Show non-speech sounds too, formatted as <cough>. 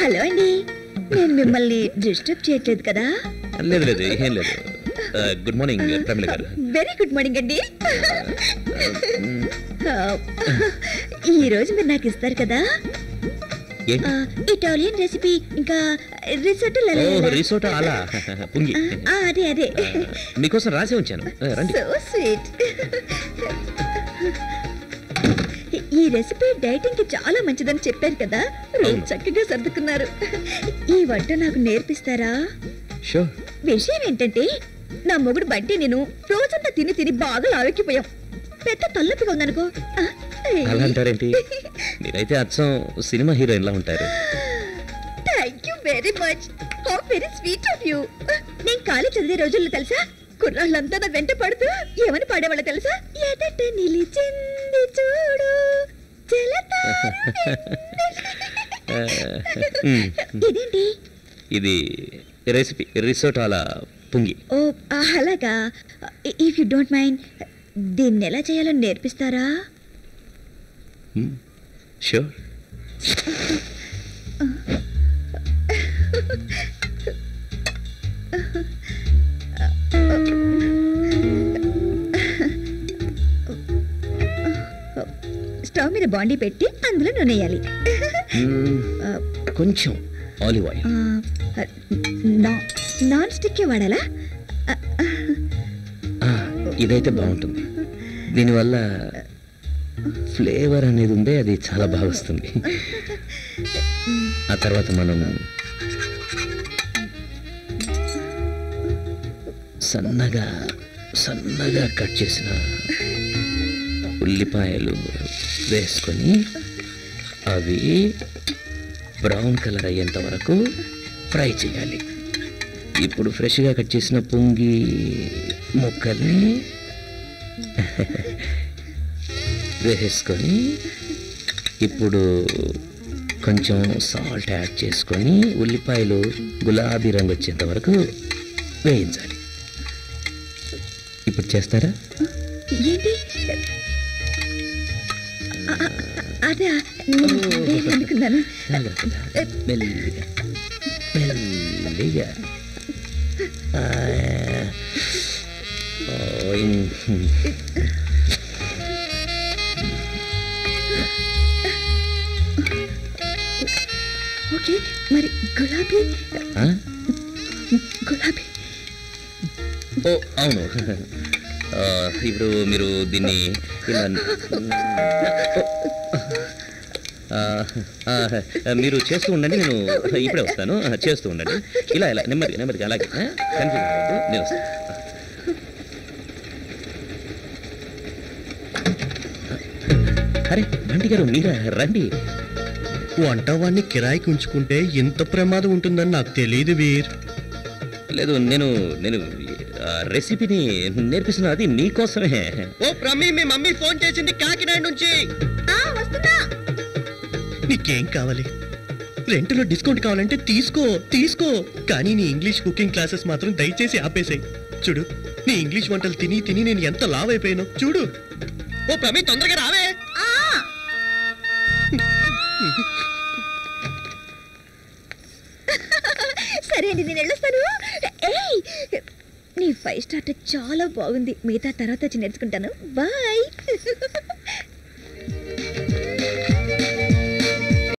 Hello అండి. నేను మిమ్మల్ని డిస్టర్బ్ చేయట్లేదు కదా? లేదు లేదు ఏం లేదు. గుడ్ మార్నింగ్ ప్రమిళ గారు. వెరీ గుడ్ మార్నింగ్ అండి. ఈ రోజు మీరు నాకు ఇస్తారు కదా? ఇటాలియన్ రెసిపీ ఇంకా రిసోర్ట్ రిసోర్ట్ అలా. పుంగి. అదే అదే. మీకోసం రాసి ఉంచాను. రండి. సో స్వీట్ ఈ రెసిపీ డైటింగ్కి చాలా మంచిదని చెప్పారు కదా. అవును. చక్కగా సర్దుకున్నారు. ఈ వంట నాకు నేర్పిస్తారా? విషయం ఏంటంటే నా మొగుడు బట్టి నేను రోజంతా తిని తిని బాగా లావెక్కిపోయాం పెద్ద తలనొప్పిగా ఉందనుకో. అలా అంటారేంటి మీరైతే అచ్చం సినిమా హీరోయిన్ లా ఉంటారు thank you very much how very sweet of you నేను కాలేజ్ చదివే రోజుల్లో తెలుసా? కుర్రాళ్ళంతా నా వెంట పడుతూ ఏమని పాడేవాళ్ళ తెలుసా? ఎదట నిలిచింది చూడు <laughs> ఇదేంటి? ఇది రెసిపీ రిసోర్ట్ అలా పుంగి. ఓ అలాగా. ఇఫ్ యు డోంట్ మైండ్ దీన్ని ఎలా చేయాలో నేర్పిస్తారా? షూర్ <laughs> స్టవ్ మీద బాండీ పెట్టి అందులో నూనె వేయాలి. కొంచెం ఆలివ్ ఆయిల్. నాన్ స్టిక్ వాడాలా? ఇదైతే బాగుంటుంది. దీనివల్ల ఫ్లేవర్ అనేది ఉందే అది చాలా బాగా వస్తుంది. ఆ తర్వాత మనం సన్నగా సన్నగా కట్ చేసిన ఉల్లిపాయలు వేసుకొని అవి బ్రౌన్ కలర్ అయ్యేంత వరకు ఫ్రై చేయాలి. ఇప్పుడు ఫ్రెష్గా కట్ చేసిన పొంగి ముక్కల్ని <laughs> వేసుకొని ఇప్పుడు కొంచెం సాల్ట్ యాడ్ చేసుకొని ఉల్లిపాయలు గులాబీ రంగు వచ్చేంత వరకు వేయించాలి. ఇప్పుడు చేస్తారా? ఆ, ఆ, అదే నేను వేరే అనుకున్నాను జాగ్రత్తగా మెల్లిగా మెల్లిగా ఆ, ఓ, ఇం- ఓకే మరి గులాబీ ఆ? గులాబీ ఓ అవును ఆ, ఇప్పుడు మీరు దీన్ని మీరు చేస్తూ ఉండండి నేను ఇప్పుడే వస్తాను. చేస్తూ ఉండండి. ఇలా ఇలా నెమ్మదిగా నెమ్మదిగా అలాగే కన్ఫ్యూజ్ అవ్వద్దు నేను వస్తాను. అరే బండి గారు మీరా రండి. వంటవాన్ని కిరాయికి ఉంచుకుంటే ఇంత ప్రమాదం ఉంటుందని నాకు తెలియదు వీర్. లేదు నేను నేను రెసిపీని నేర్పిస్తున్నా అది మీకోసమే. ఓ ప్రమి మీ మమ్మీ ఫోన్ చేసింది కాకినాడ నుంచి. వస్తున్నా. నీకేం కావాలి? రెంట్లో డిస్కౌంట్ కావాలంటే తీసుకో తీసుకో. కానీ నీ ఇంగ్లీష్ కుకింగ్ క్లాసెస్ మాత్రం దయచేసి ఆపేసాయి. చూడు నీ ఇంగ్లీష్ వంటలు తిని తిని నేను ఎంత లావ్ అయిపోయానో చూడు. ఓ ప్రమి తొందరగా రావే <laughs> సరే అండి నేను వెళ్ళొస్తాను ఏయ్ నీ ఫైవ్ స్టార్ చాలా బాగుంది. మిగతా తర్వాత వచ్చి నేర్చుకుంటాను. బాయ్. <laughs>